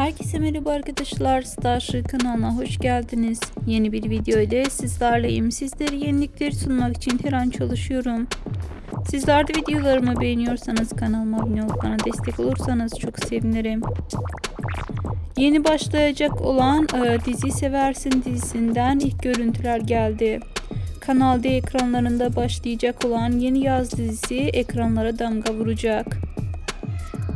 Herkese merhaba arkadaşlar. Starship kanalına hoş geldiniz. Yeni bir video ile sizlerleyim. Sizlere yenilikleri sunmak için her an çalışıyorum. Sizler de videolarımı beğeniyorsanız kanalıma abone olup bana destek olursanız çok sevinirim. Yeni başlayacak olan e, Dizi Seversin dizisinden ilk görüntüler geldi. Kanal D ekranlarında başlayacak olan yeni yaz dizisi ekranlara damga vuracak.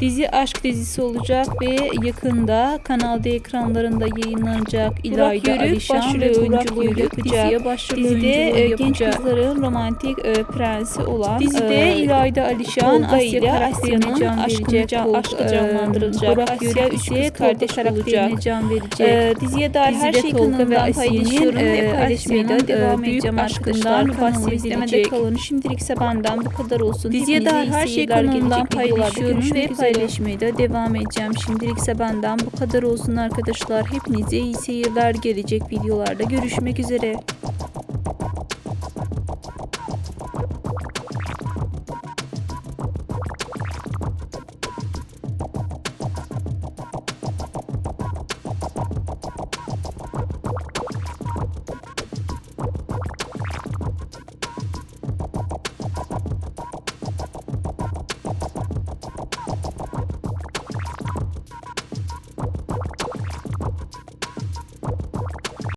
Dizi aşk dizisi olacak ve yakında Kanal D ekranlarında yayınlanacak. İlayda Yörük Alişan ve Burak oyuncu Yörük yapacak. Dizide oyunculuğu e, genç kızların romantik e, prensi olan Dizide e, İlayda Alişan Asya ile karakterine can verecek. can- aşkı e, canlandırılacak. Burak Yörük ise kardeş karakterine can verecek. Ee, diziye dair her kanalımdan Asiye'nin, paylaşıyorum e, ve paylaşmaya da devam e, büyük edeceğim arkadaşlar. İzlemede kalın. Şimdilikse benden bu kadar olsun. Diziye dair her Gelecek videolarda paylaşıyorum ve üzere. Paylaşmaya da devam edeceğim. Şimdilikse benden bu kadar olsun arkadaşlar. Hepinize iyi seyirler. Gelecek videolarda görüşmek üzere.